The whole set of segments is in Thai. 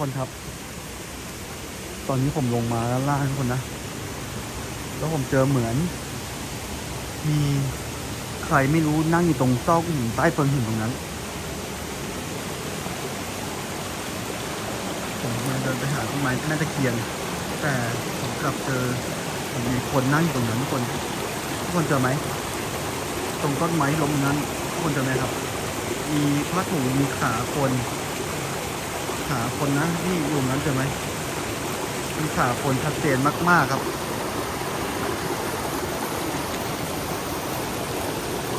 คนครับ ตอนนี้ผมลงมาด้านล่างทุกคนนะ แล้วผมเจอเหมือน มีใครไม่รู้นั่งอยู่ตรงซอกหินใต้ต้นหินตรงนั้น ผมเดินไปหาต้นไม้แม่ตะเคียนแต่ผมกลับเจอผมมีคนนั่งอยู่ตรงนั้นทุกคนทุกคนเจอไหมตรงต้นไม้ลมนั้นทุกคนเจอไหมครับ มีผ้าถุงมีขาคน ขาคนนะที่อยู่นั้นเจอไหมมีขาคนชัดเจนมาก ๆ ครับ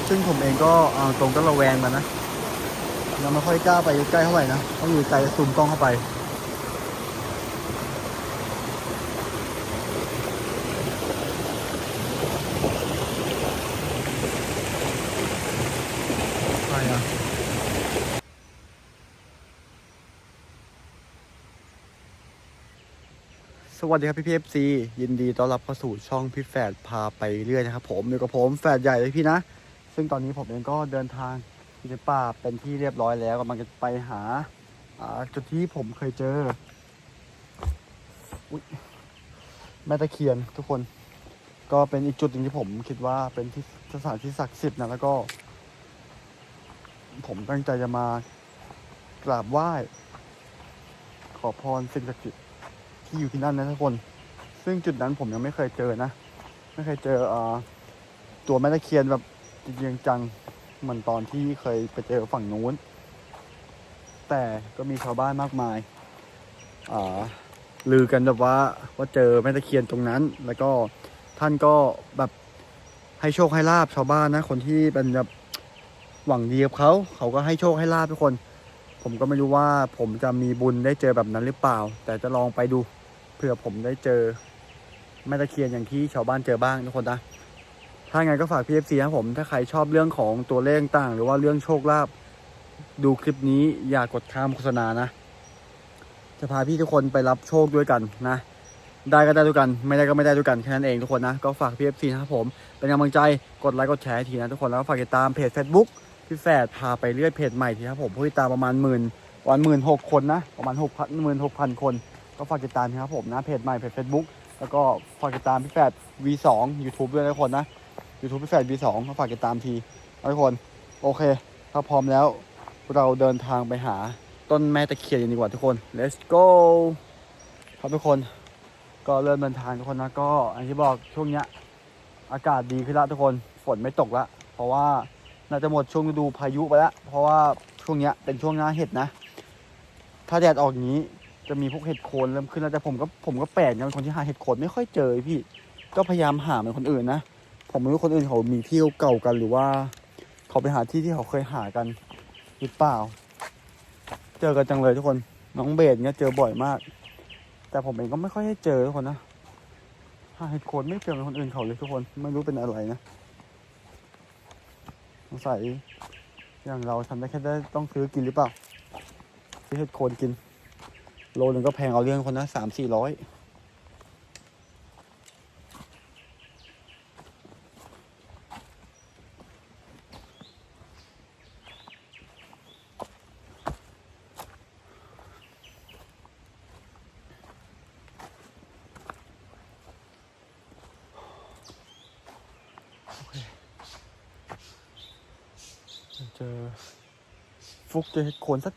ซึ่งผมเองก็ตรงก็ระแวงมานะยังไม่ค่อยกล้าไปใกล้เท่าไหร่นะต้องอยู่ไกลซูมกล้องเข้าไป ใครอะ ส วัสดีครับพี่พีเอฟซียินดีต้อนรับเข้าสู่ช่องพี่แฝดพาไปเรื่อยนะครับผมอยู่กับผมแฝดใหญ่เลยพี่นะ ซึ่งตอนนี้ผมเองก็เดินทางอยู่ในป่าเป็นที่เรียบร้อยแล้วกำลังจะไปหาจุดที่ผมเคยเจออุ๊ยแม่ตะเคียนทุกคน ก็เป็นอีกจุดหนึ่งที่ผมคิดว่าเป็นที่สถานที่ศักดิ์สิทธิ์นะแล้วก็ ผมตั้งใจจะมากราบไหว้ ขอพรสิ่งศักดิ์สิทธิ์ ที่อยู่ที่นั่นนะทุกคน ซึ่งจุดนั้นผมยังไม่เคยเจอนะ ไม่เคยเจออตัวแม่ตะเคียนแบบจริงจังเหมือนตอนที่เคยไปเจอฝั่งนู้น แต่ก็มีชาวบ้านมากมายลือกันแบบว่าว่าเจอแม่ตะเคียนตรงนั้น แล้วก็ท่านก็แบบให้โชคให้ลาบชาวบ้านนะ คนที่เป็นแบบหวังดีกับเขาเขาก็ให้โชคให้ลาบทุกคน ผมก็ไม่รู้ว่าผมจะมีบุญได้เจอแบบนั้นหรือเปล่า แต่จะลองไปดู เผื่อผมได้เจอแม่ตะเคียนอย่างที่ชาวบ้านเจอบ้างทุกคนนะถ้าไงก็ฝากพีเอฟซีนะผม ถ้าใครชอบเรื่องของตัวเลขต่างหรือว่าเรื่องโชคลาภดูคลิปนี้อย่ากดข้ามโฆษณานะ จะพาพี่ทุกคนไปรับโชคด้วยกันนะ ได้ก็ได้ด้วยกัน ไม่ได้ก็ไม่ได้ด้วยกันแค่นั้นเองทุกคนนะ ก็ฝากพีเอฟซีนะครับผม เป็นกำลังใจกดไลค์กดแชร์ทีนะทุกคนแล้วฝากติดตามเพจ Facebook พี่แฝดพาไปเรื่อยเพจใหม่ทีครับผมผู้ติดตามประมาณหมื่นวันหมื่นหกคนนะประมาณหกพันหมื่นหกพันคน ก็ฝากติดตามนะครับผมนะเพจใหม่เพจ Facebook แล้วก็ฝากติดตามพี่แฝด V2 YouTube ด้วยนะทุกคนนะ YouTube พี่แฝด V2 ก็ฝากติดตามทีทุกคน โอเค ถ้าพร้อมแล้วเราเดินทางไปหาต้นแม่ตะเคียนกันดีกว่าทุกคน let's go ครับทุกคนก็เริ่มเดินทางทุกคนนะก็อันที่บอกช่วงเนี้ยอากาศดีขึ้นแล้วทุกคนฝนไม่ตกละเพราะว่าน่าจะหมดช่วงฤดูพายุไปแล้วเพราะว่าช่วงเนี้ยเป็นช่วงหน้าเห็ดนะ ถ้าแดดออกอย่างนี้ จะมีพวกเห็ดโคนเริ่มขึ้นแล้วแต่ผมก็ผมก็แปลกนะเป็นคนที่หาเห็ดโคนไม่ค่อยเจอพี่ ก็พยายามหาเหมือนคนอื่นนะผมไม่รู้คนอื่นเขามีที่เก่ากันหรือว่า เขาไปหาที่ที่เขาเคยหากันหรือเปล่า เจอกันจังเลยทุกคนน้องเบสเนี่ยเจอบ่อยมาก แต่ผมเองก็ไม่ค่อยได้เจอทุกคนนะหาเห็ดโคนไม่เจอเหมือนคนอื่นเขาเลยทุกคนไม่รู้เป็นอะไรนะสงสัยอย่างเราทำได้แค่ได้ต้องซื้อกินหรือเปล่าซื้อเห็ดโคนกิน โลหนึ่งก็แพงเอาเรื่องคนนะสามสี่ร้อยเจอฟุกเจอโคนสัก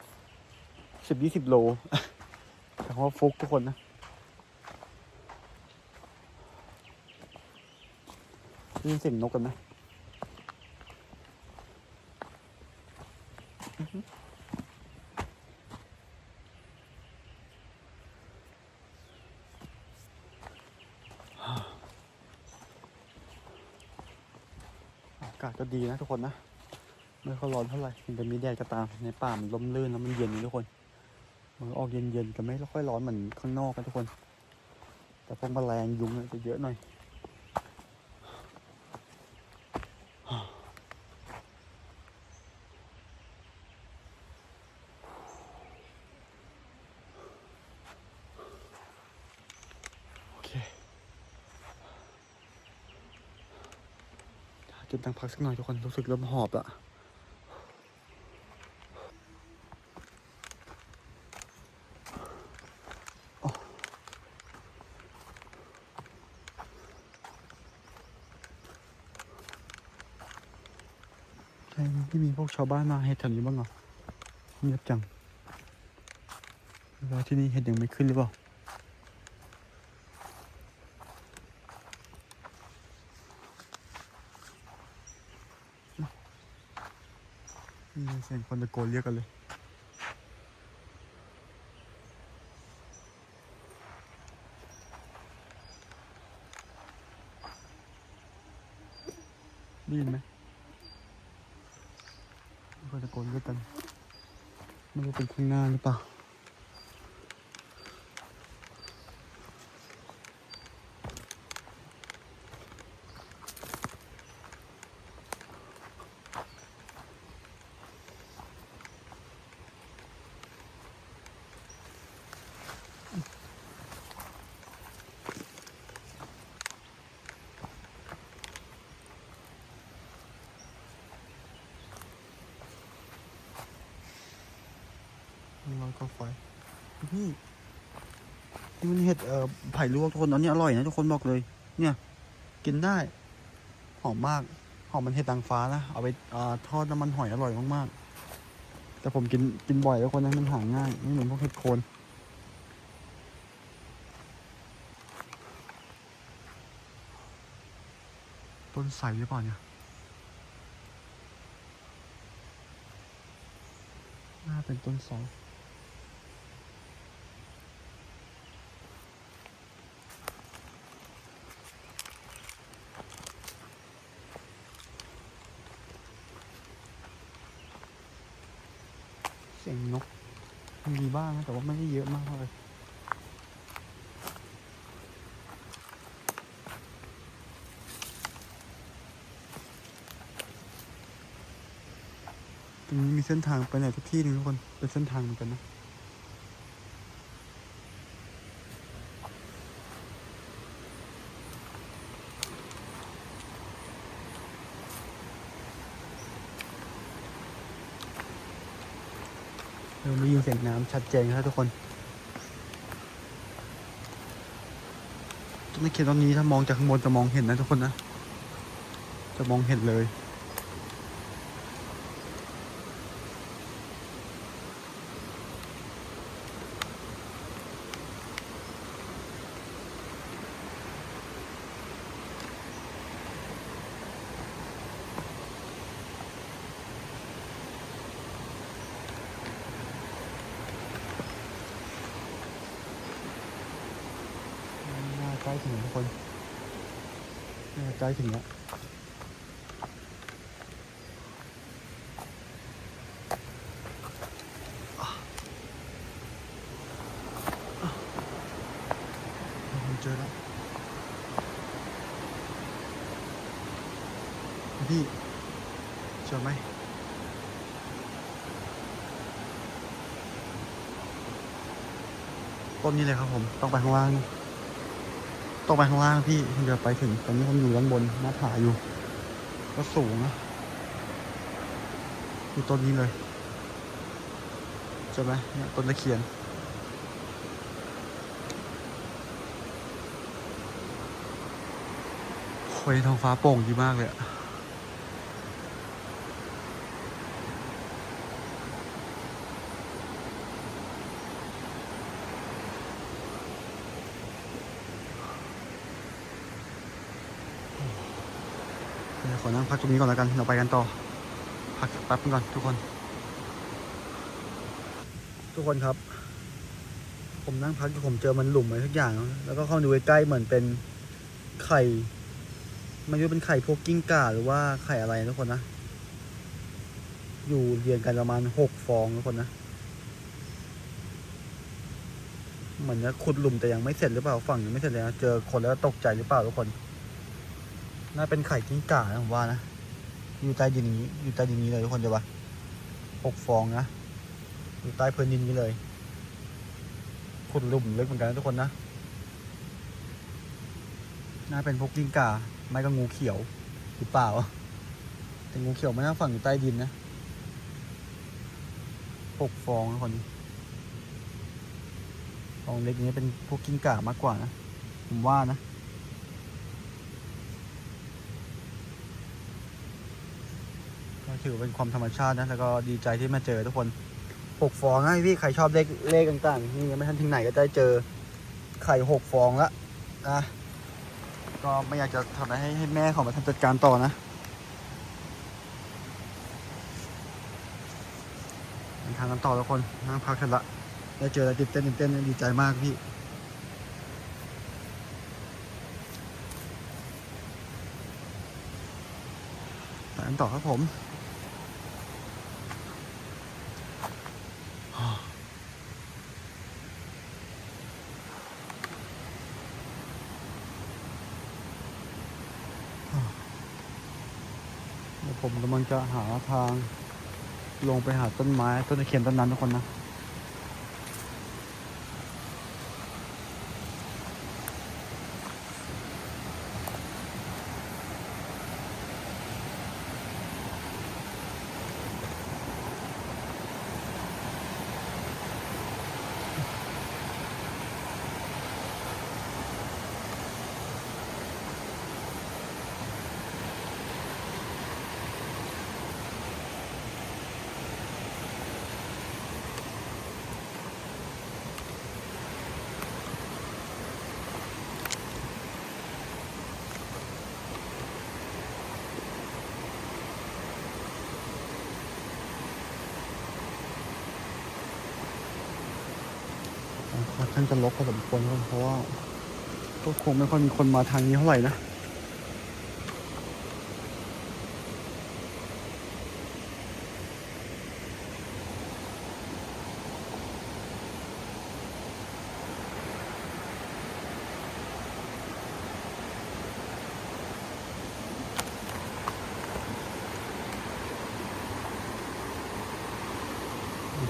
สิบยี่สิบโล แต่ว่าฟุกทุกคนนะได้ยินเสียงนกกันไหมอื้อหือากาศก็ดีนะทุกคนนะ ไม่ค่อยร้อนเท่าไหร่ถึงจะมีแดดก็ตาม ในป่ามันลมลื่นแล้วมันเย็นทุกคน มันออกเย็นๆแต่ไม่ค่อยร้อนเหมือนข้างนอกกันทุกคน แต่พวกแมลงยุงเนี่ยจะเยอะหน่อยโอเคหาจุดนั่งพักสักหน่อยทุกคนรู้สึกเริ่มหอบละ ไม่มีพวก ชาวบ้านมาเห็ดแถวนี้บ้างเหรอเงียบจังหรือว่าที่นี่เห็ดยังไม่ขึ้นหรือเปล่ามีเสียงคนตะโกนเรียกกันเลยได้ยินไหม มีคนตะโกนเรียกกันไม่รู้เป็น ข้างหน้าหรือเปล่าร้อยก็ไฟพี่นี่มันเห็ดเอ่อไผ่ลวกทุกคนอันนี้อร่อยนะทุกคนบอกเลย เนี่ย กินได้หอมมากหอมมันเห็ดนางฟ้านะเอาไปอ่อทอดน้ำมันหอยอร่อยมากๆ แต่ผมกินกินบ่อยแล้วคนนั้นมันหาง่ายไม่เหมือนพวกเห็ดโคนต้นใสหรือเปล่าเนี่ยน่าเป็นต้นไทร เสียงนกมีบ้างนะแต่ว่าไม่ได้เยอะมากเท่าไรตรงนี้มีเส้นทางไปไหนทุกที่หนึงทุกคนเป็นเส้นทางเหมือนกันนะ เริ่มได้ยินเสียงน้ำชัดเจนครับทุกคนต้นตะเคียนต้นนี้ถ้ามองจากข้างบนจะมองเห็นนะทุกคนนะ จะมองเห็นเลย น่าใกล้ถึงแล้วทุกคนน่าใกล้ ถึงแล้วเจอแล้วพี่เจอไหมต้นนี้เลยครับผม ต้องไปข้างล่าง ต้องไปข้างล่างพี่ถึงจะไปถึงตอนนี้ผมอยู่ด้านบนหน้าผาอยู่ ก็สูงนะอยู่ต้นนี้เลยใช่ไหมเนี่ยต้นตะเคียน โอ้ยท้องฟ้าโปร่งดีมากเลยอะ ขอนั่งพักตรงนี้ก่อนแล้วกัน เราไปกันต่อ พักแป๊บนึงก่อนทุกคน ทุกคนครับ ผมนั่งพักอยู่ผมเจอมันหลุมอะไรทุกอย่าง แล้วก็เข้าดูใกล้เหมือนเป็นไข่ม่รู้เป็นไข่พวกกิ้งก่าหรือว่าไข่อะไรทุกคนนะ อยู่เรียงกันประมาณหกฟองทุกคนนะ เหมือนจะขุดหลุมแต่ยังไม่เสร็จหรือเปล่าฝั่งยังไม่เสร็จเลยนะเจอคนแล้วตกใจหรือเปล่าทุกคน น่าเป็นไข่กิ้งก่านะผมว่านะ อยู่ใต้ดินนี้ อยู่ใต้ดินนี้เลยทุกคนเดี๋ยววะหกฟองนะ อยู่ใต้พื้นดินนี้เลย ขุดหลุมลึกเหมือนกันนะทุกคนนะ น่าเป็นพวกกิ้งก่า ไม่ก็งูเขียวหรือเปล่า แต่งูเขียวไม่น่าฝังอยู่ใต้ดินนะหกฟองนะคนฟองเล็กนี้เป็นพวกกิ้งก่ามากกว่านะ ผมว่านะ ถือเป็นความธรรมชาตินะ แล้วก็ดีใจที่มาเจอทุกคนหกฟองนะพี่ใครชอบเลขเลขต่างๆ นี่ยังไม่ทันถึงไหนก็ได้เจอไข่หกฟองละนะก็ไม่อยากจะทำอะไรให้ให้แม่ของมาทำจัดการต่อนะเดินทางกันต่อทุกคนนั่งพักกันละได้เจออะไรตื่นเต้นตื่นเต้นดีใจมากพี่ไปกันต่อครับผม ผมกำลังจะหาทางลงไปหาต้นไม้ต้นตะเคียนต้นนั้นทุกคนนะ ข้างจะลกพอสมควรครับเพราะว่าก็คงไม่ค่อยมีคนมาทางนี้เท่าไหร่นะ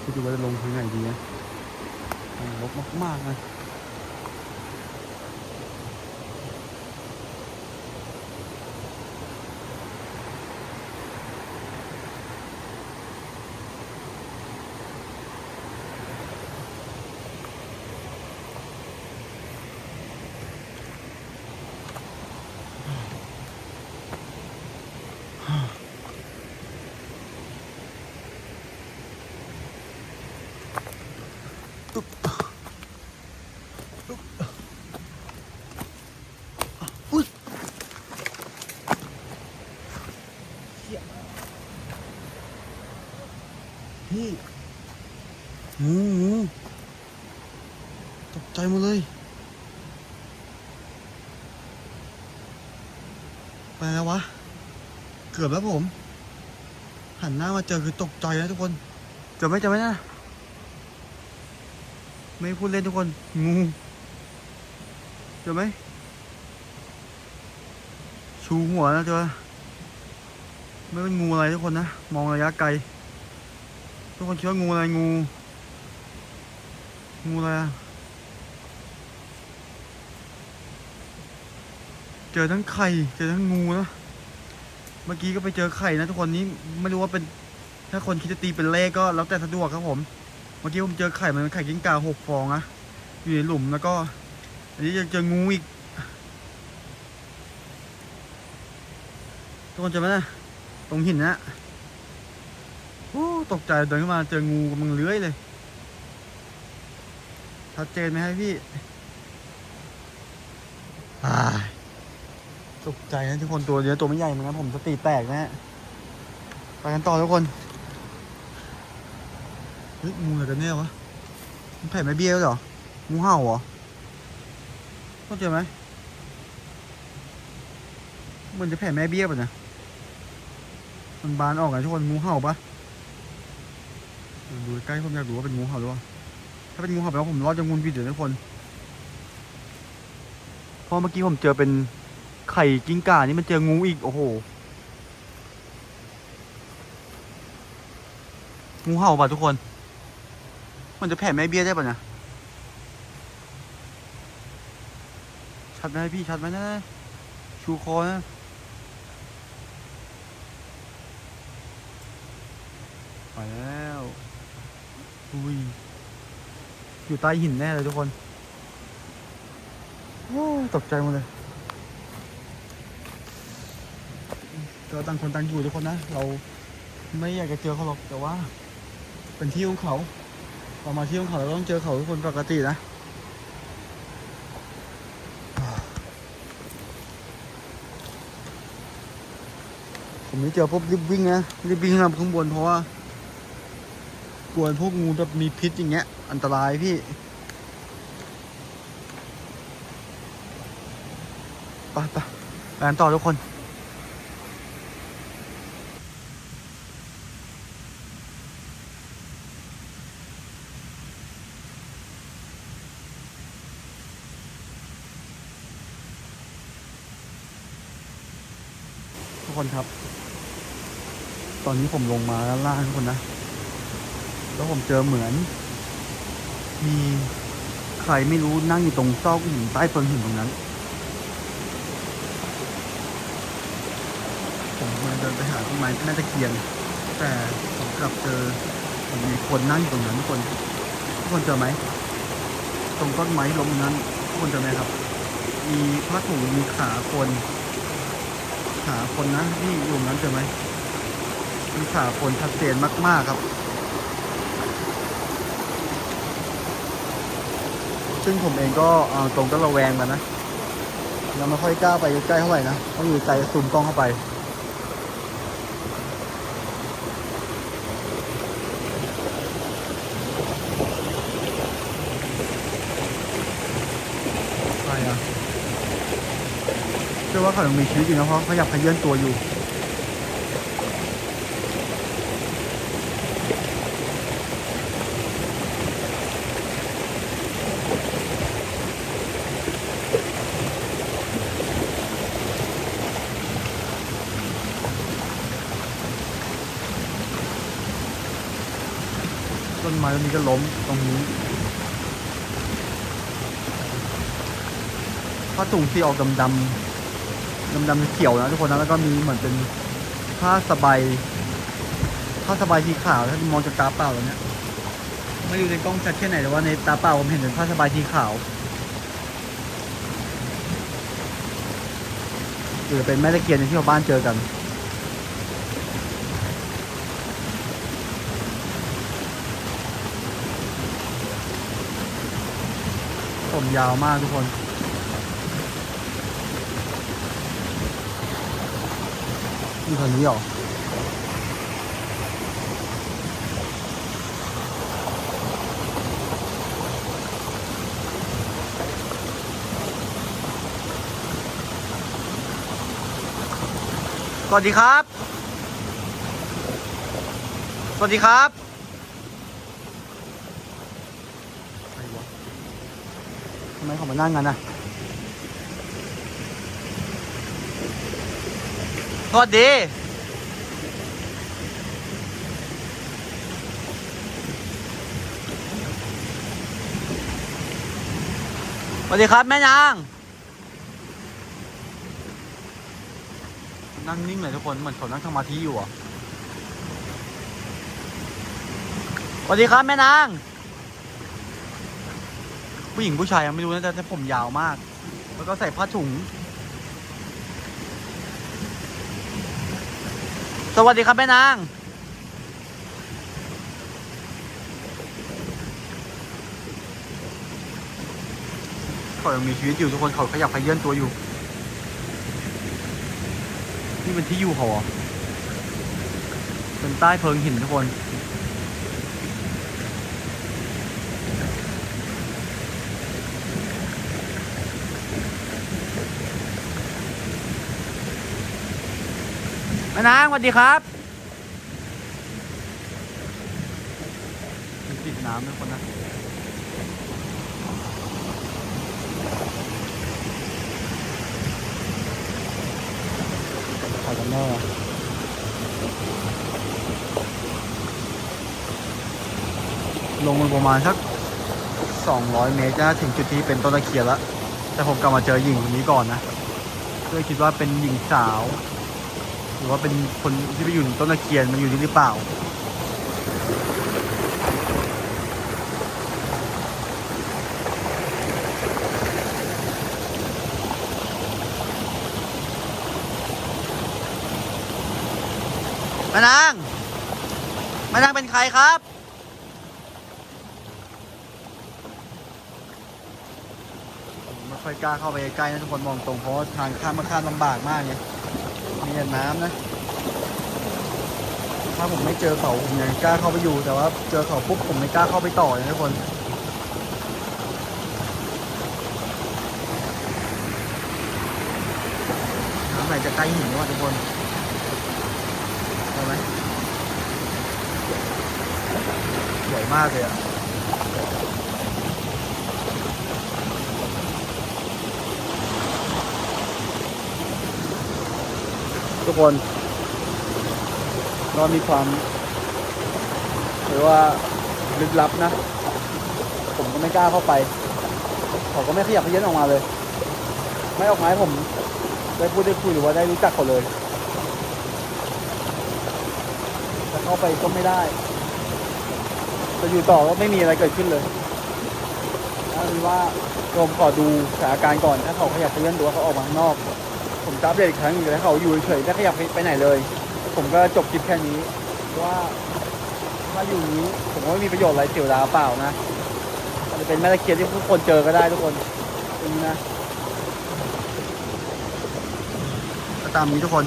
คิดดูว่าจะลงทางไหนดีนะ มันลบมากๆนะ หี้ยพี่งูงูตกใจหมดเลย ไปแล้ววะ เกือบแล้วผม หันหน้ามาเจอคือตกใจนะทุกคนเจอไหมเจอไหมนะ ไม่พูดเล่นทุกคน งูเจอไหมชูหัวนะเจอ ไม่เป็นงูอะไรทุกคนนะ มองระยะไกล ทุกคนคิดว่างูอะไรงู งูอะไรเจอทั้งไข่เจอทั้งงูนะเมื่อกี้ก็ไปเจอไข่นะทุกคนนี้ไม่รู้ว่าเป็นถ้าคนคิดจะตีเป็นเลขก็แล้วแต่สะดวกครับผม เมื่อกี้ผมเจอไข่มันเป็นไข่กิ้งก่าหกฟองนะอยู่ในหลุมแล้วก็ อันนี้ยังเจองูอีกทุกคนเจอไหมนะ รงหินนะโอ้ตกใจเดินขึ้นมาเจองูกำลังเลื้อยเลยชัดเจนไหมครับพี่อ้ายตกใจนะทุกคนตัวเดียวตัวไม่ใหญ่เหมือนกันผมสติแตกนะฮะไปกันต่อทุกคนเฮ้ยงูอะไรกันเนี่ยวะมันแผ่ไม่เบี้ยวเหรองูเห่าเหรอเข้าใจไหมมันจะแผ่แม่เบี้ยป่ะเนี่ย มันบานออกไงทุกคนงูเห่าปะดูใกล้ผมอยากดูว่าเป็นงูเห่าหรือเปล่าถ้าเป็นงูเห่าแปลว่าผมรอดจากงูพิษเดี๋ยวทุกคนเพราะเมื่อกี้ผมเจอเป็นไข่กิ้งก่านี่มันเจองูอีกโอ้โหงูเห่าป่ะทุกคน มันจะแผ่แม่เบี้ยได้ป่ะเนี่ยชัดไหมพี่ชัดไหมนะชูคอนะ ไปแล้วอุ้ยอยู่ใต้หินแน่เลยทุกคนโอ้ตกใจหมดเลยก็ต่างคนต่างอยู่ทุกคนนะ เราไม่อยากจะเจอเขาหรอกแต่ว่า เป็นที่ของเขาเรามาที่ของเขาเราต้องเจอเขาทุกคนปกตินะผมไม่เจอพวกรีบวิ่งนะรีบวิ่งขึ้นมาข้างบนเพราะว่า กลัวพวกงูแบบมีพิษอย่างเงี้ย อันตรายพี่ไปไปไปกันต่อทุกคน ทุกคนครับ ตอนนี้ผมลงมาด้านล่างทุกคนนะ แล้วผมเจอเหมือน มีใครไม่รู้นั่งอยู่ตรงซอกหินใต้เพิงหินตรงนั้น ผมกำลังเดินไปหาต้นไม้แม่ตะเคียน แต่ผมกลับเจอมีคนนั่งอยู่ตรงนั้นทุกคนทุกคนเจอไหมตรงต้นไม้ล้มนั้นทุกคนเจอไหมครับ มีผ้าถุงมีขาคนขาคนนะที่อยู่นั้นเจอไหมมีขาคนชัดเจนมากๆครับ ซึ่งผมเองก็เอาตรงก็ระแวงกันนะยังไม่ค่อยกล้าไปใกล้เท่าไหร่นะต้องอยู่ไกลซูมกล้องเข้าไปใครอะเชื่อว่าเขายังมีชีวิตอยู่นะเพราะเขาอยากขยื่นตัวอยู่ ไม้ต้นนี้ก็ล้มตรงนี้ผ้าถุงที่ออกดำดำดำดำเขียวนะทุกคนนะแล้วก็มีเหมือนเป็นผ้าสบายผ้าสบายสีขาวถ้ามองจากตาเปล่าแล้วเนี่ยไม่ดูในกล้องชัดแค่ไหนแต่ว่าในตาเปล่าผมเห็นเป็นผ้าสบายสีขาวหรือเป็นแม่ตะเคียนที่ชาวบ้านเจอกัน ผมยาวมากทุกคน นี่คนนี้เหรอสวัสดีครับ สวัสดีครับใครวะ ทำ ไมเขามานั่งกันนะสวัสดีสวัสดีครับ แม่นาง นั่งนิ่งเลยทุกคน เหมือนเขานั่งสมาธิอยู่อะสวัสดีครับ แม่นาง ผู้หญิงผู้ชายยังไม่รู้นะแต่ผมยาวมาก แล้วก็ใส่ผ้าถุง สวัสดีครับแม่นาง เขายังมีชีวิตอยู่ทุกคนเขาขยับขยื่นตัวอยู่ นี่เป็นที่อยู่เขาเหรอเป็นใต้เพิงหินทุกคน แม่นางสวัสดีครับมีติดน้ำนะคนนะถ่ายกันแน่ลงมาประมาณสัก 200 เมตรจะถึงจุดที่เป็นต้นตะเคียนแล้ว แต่ผมกลับมาเจอหญิงคนนี้ก่อนนะก็เลยคิดว่าเป็นหญิงสาวห รือว่าเป็นคนที่ไปอยู่ต้นตะเคียนมาอยู่นี่หรือเปล่าแม่นาง มานั่งเป็นใครครับไม่ค่อยกล้าเข้าไปใกล้นะทุกคนมองตรงเพราะทางข้ามมาข้ามลำบากมากไง มีแต่น้ำนะ ถ้าผมไม่เจอเขาผมยังกล้าเข้าไปอยู่ แต่ว่าเจอเขาปุ๊บผมไม่กล้าเข้าไปต่อเลยนะทุกคนน้ำไหลจะใกล้หินแล้วอะทุกคนเอาไหมใหญ่มากเลยอะ ทุกคนก็มีความหรือว่าลึกลับนะ ผมก็ไม่กล้าเข้าไปเขาก็ไม่ขยับเขยันออกมาเลย ไม่ออกมาให้ผม ได้พูดได้คุยหรือว่าได้รู้จักเขาเลยจะเข้าไปก็ไม่ได้จะอยู่ต่อก็ไม่มีอะไรเกิดขึ้นเลยเอาเป็นว่าผมขอดูสถานการณ์ก่อน ถ้าเขาขยับเขยันหรือว่าเขาออกมาข้างนอก จะอัปเดตอีกครั้งหนึงแต่ถ้าเขาอยู่เฉยๆไม่ขยับไปไหนเลย ผมก็จบคลิปแค่นี้ว่าถ้าอยู่นี้ผมว่าไม่มีประโยชน์อะไรเสียเวลาเปล่านะอาจจะเป็นแม่ตะเคียนที่ทุกคนเจอก็ได้ทุกคนจริงนะก็ตามนี้ทุกคน